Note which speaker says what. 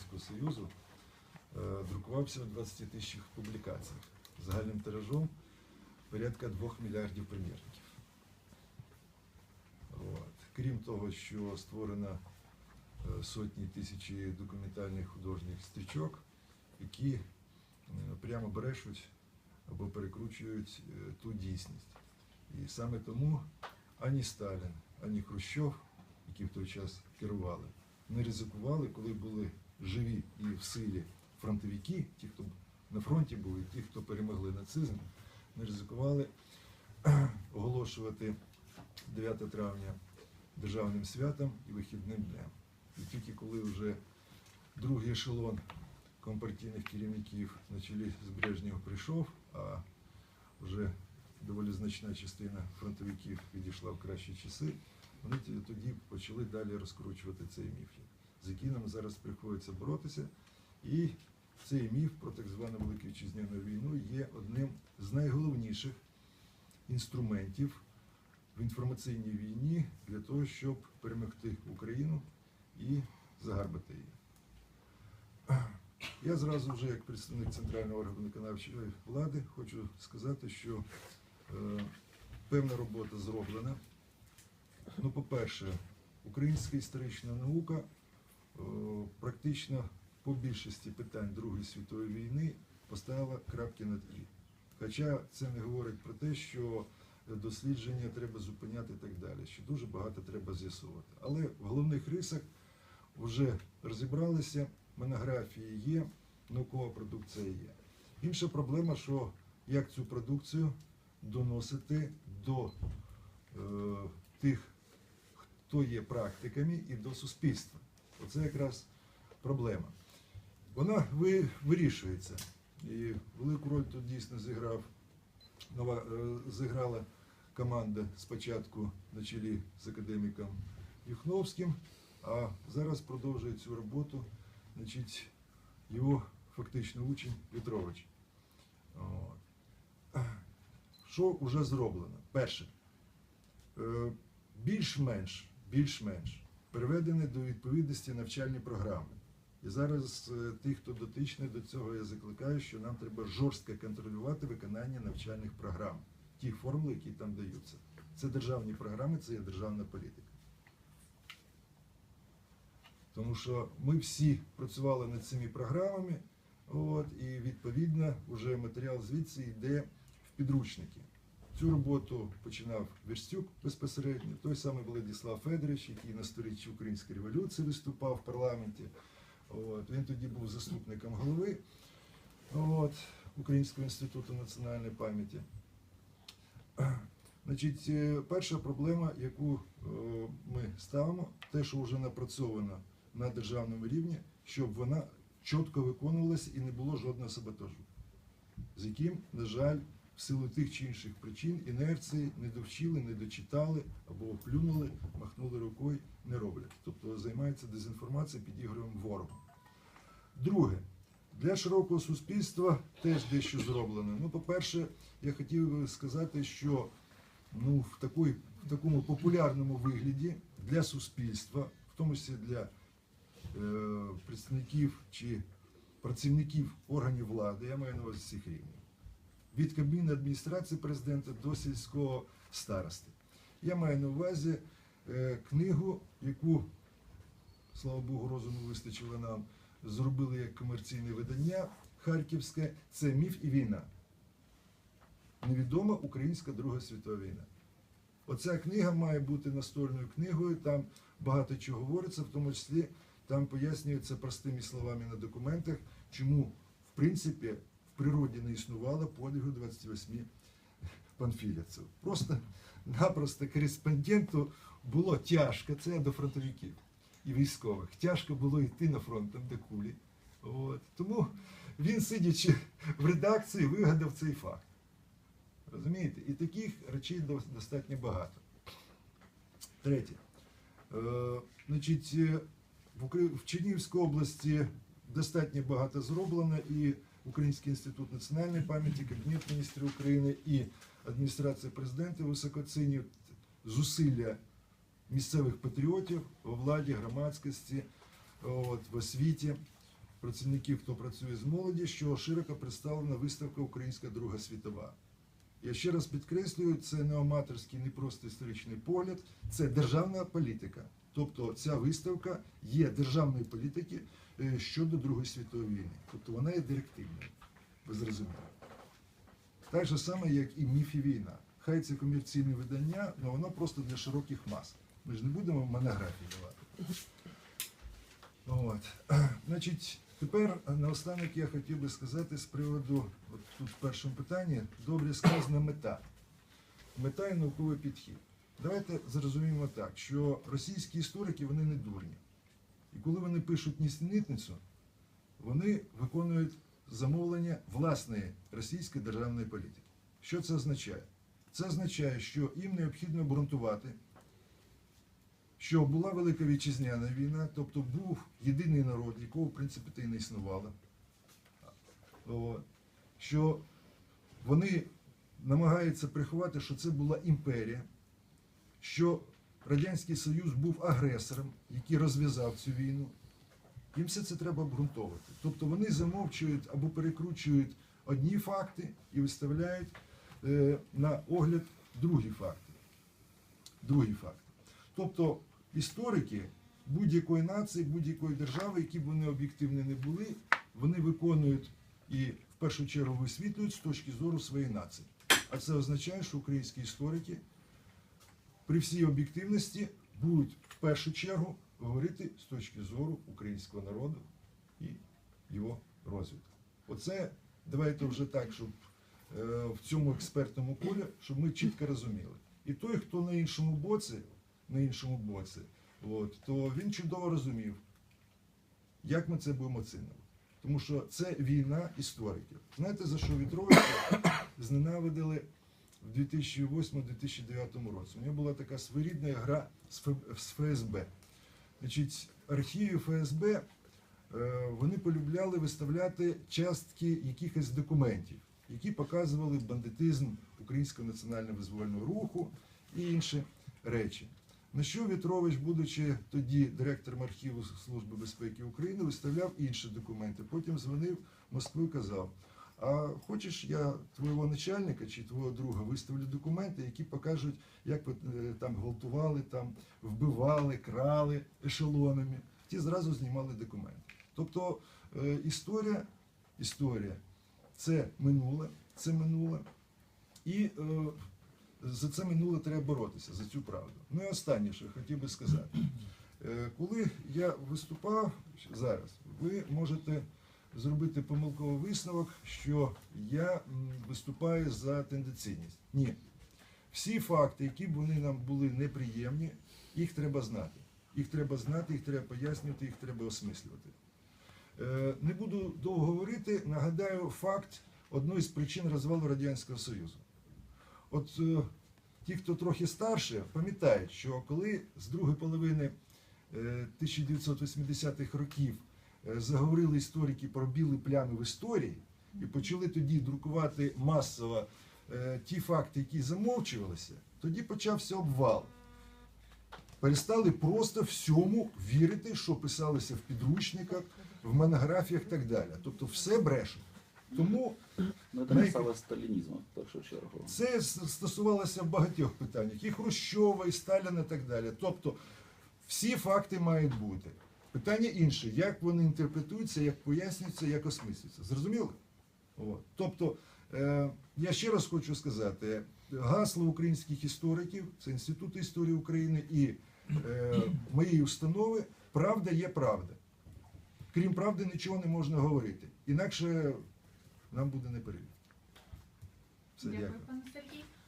Speaker 1: Радянського Союзу, е, друкувався у 20 тисячах публікацій загальним тиражом порядка 2 мільярдів примірників. От. Крім того, що створено е, сотні тисячі документальних художніх стрічок, які е, прямо брешуть або перекручують ту дійсність. І саме тому ані Сталін, ані Хрущов, які в той час керували, не ризикували, коли були живі і в силі фронтовики, ті, хто на фронті були, ті, хто перемогли нацизм, не ризикували оголошувати 9 травня державним святом і вихідним днем. І тільки коли вже другий ешелон компартійних керівників на чолі з Брежнєва прийшов, а вже доволі значна частина фронтовиків відійшла в кращі часи, вони тоді почали далі розкручувати цей міф, з яким нам зараз приходиться боротися. І цей міф про так звану Велику Вітчизняну війну є одним з найголовніших інструментів в інформаційній війні для того, щоб перемогти Україну і загарбати її. Я зразу вже як представник центрального органу виконавчої влади хочу сказати, що е, певна робота зроблена. Ну, по-перше, українська історична наука практично по більшості питань Другої світової війни поставила крапки над «і». Хоча це не говорить про те, що дослідження треба зупиняти і так далі, що дуже багато треба з'ясувати. Але в головних рисах вже розібралися, монографії є, наукова продукція є. Інша проблема, що як цю продукцію доносити до е, тих, хто є практиками, і до суспільства. Оце якраз проблема. Вона вирішується. І велику роль тут дійсно зіграв нова, е, зіграла команда спочатку на чолі з академіком Юхновським, а зараз продовжує цю роботу значить, його фактично учень Петрович. Що вже зроблено? Перше, е, більш-менш, більш-менш приведені до відповідності навчальні програми. І зараз е, тих, хто дотичний до цього, я закликаю, що нам треба жорстко контролювати виконання навчальних програм, ті формули, які там даються. Це державні програми, це є державна політика. Тому що ми всі працювали над цими програмами, от, і відповідно вже матеріал звідси йде в підручники. Цю роботу починав Верстюк безпосередньо, той самий Владислав Федорович, який на сторіччі Української революції виступав в парламенті. От, він тоді був заступником голови от, Українського інституту національної пам'яті. Значить, е, перша проблема, яку е, ми ставимо, те, що вже напрацьовано на державному рівні, щоб вона чітко виконувалася і не було жодного саботажу, з яким, на жаль, в силу тих чи інших причин, інерції не довчили, не дочитали або плюнули, махнули рукою, не роблять. Тобто займаються дезінформацією, підігруємо ворогу. Друге, для широкого суспільства теж дещо зроблено. Ну, по-перше, я хотів би сказати, що ну, в, такої, в такому популярному вигляді для суспільства, в тому числі для е, представників чи працівників органів влади, я маю на увазі всіх рівнів, від Кабміну адміністрації президента до сільського старости. Я маю на увазі е, книгу, яку, слава Богу, розуму вистачило нам, зробили як комерційне видання Харківське. Це міф і війна. Невідома українська Друга світова війна. Оця книга має бути настольною книгою, там багато чого говориться, в тому числі там пояснюється простими словами на документах, чому, в принципі, природі не існувало подвигу 28 панфілівців. Просто напросто кореспонденту було тяжко, це до фронтовиків і військових. Тяжко було йти на фронт, там де кулі. От. Тому він, сидячи в редакції, вигадав цей факт. Розумієте? І таких речей достатньо багато. Третє. Е, значить, е, в Чернігівській області достатньо багато зроблено, і Український інститут національної пам'яті, Кабінет міністрів України і адміністрація президента високоцінюють зусилля місцевих патріотів у владі, громадськості, от, в освіті. працівників, хто працює з молоді, що широко представлена виставка Українська Друга світова. Я ще раз підкреслюю, це не аматорський, не просто історичний погляд, це державна політика. Тобто ця виставка є державної політики е, щодо Другої світової війни. Тобто вона є директивною. Ви зрозуміли. Так же саме, як і міф і війна. Хай це комерційне видання, але воно просто для широких мас. Ми ж не будемо монографії давати. От. Значить, тепер наостанок я хотів би сказати з приводу, от тут в першому питанні, добре сказана мета. Мета і науковий підхід. Давайте зрозуміємо так, що російські історики вони не дурні. І коли вони пишуть нісенітницю, вони виконують замовлення власної російської державної політики. Що це означає? Це означає, що їм необхідно обґрунтувати, що була Велика Вітчизняна війна, тобто був єдиний народ, якого в принципі та й не існувало. Що вони намагаються приховати, що це була імперія, що Радянський Союз був агресором, який розв'язав цю війну. Їм все це треба обґрунтовувати. Тобто вони замовчують або перекручують одні факти і виставляють е, на огляд другі факти. Другі факти. Тобто історики будь-якої нації, будь-якої держави, які б вони об'єктивні не були, вони виконують і в першу чергу висвітлюють з точки зору своєї нації. А це означає, що українські історики при всій об'єктивності будуть в першу чергу говорити з точки зору українського народу і його розвитку. Оце давайте вже так, щоб е, в цьому експертному колі, щоб ми чітко розуміли. І той, хто на іншому боці, на іншому боці, от, то він чудово розумів, як ми це будемо оцінювати. Тому що це війна істориків. Знаєте, за що Вітровича зненавидили в 2008-2009 році? У нього була така своєрідна гра з ФСБ. Значить, архіви ФСБ е, вони полюбляли виставляти частки якихось документів, які показували бандитизм українського національно визвольного руху і інші речі. На що Вітрович, будучи тоді директором архіву Служби безпеки України, виставляв інші документи. Потім дзвонив в Москву і казав: а хочеш, я твого начальника чи твого друга виставлю документи, які покажуть, як е, там гвалтували, там вбивали, крали ешелонами. Ті зразу знімали документи. Тобто е, історія, історія це минуле, це минуле. І е, за це минуле треба боротися, за цю правду. Ну і останнє, що хотів би сказати. Е, Коли я виступав зараз, ви можете зробити помилковий висновок, що я виступаю за тенденційність. Ні. Всі факти, які вони нам були неприємні, їх треба знати. Їх треба знати, їх треба пояснювати, їх треба осмислювати. Е, Не буду довго говорити. Нагадаю факт одної з причин розвалу Радянського Союзу. От е, ті, хто трохи старше, пам'ятають, що коли з другої половини е, 1980-х років е, заговорили історики про білі плями в історії і почали тоді друкувати масово е, ті факти, які замовчувалися, тоді почався обвал. Перестали просто всьому вірити, що писалося в підручниках, в монографіях і так далі. Тобто все бреше. Тому
Speaker 2: Ну, це
Speaker 1: Ми-
Speaker 2: сталінізму в першу чергу.
Speaker 1: це с- стосувалося в багатьох питаннях, і Хрущова, і Сталіна, і так далі. Тобто всі факти мають бути. Питання інше, як вони інтерпретуються, як пояснюються, як осмислюються. Зрозуміло? От. Тобто, е, я ще раз хочу сказати, гасло українських істориків, це Інститут історії України і е, моєї установи, правда є правда. Крім правди, нічого не можна говорити. Інакше нам буде не. Все,
Speaker 3: Дякую,
Speaker 1: дякую.
Speaker 3: пане Сергій.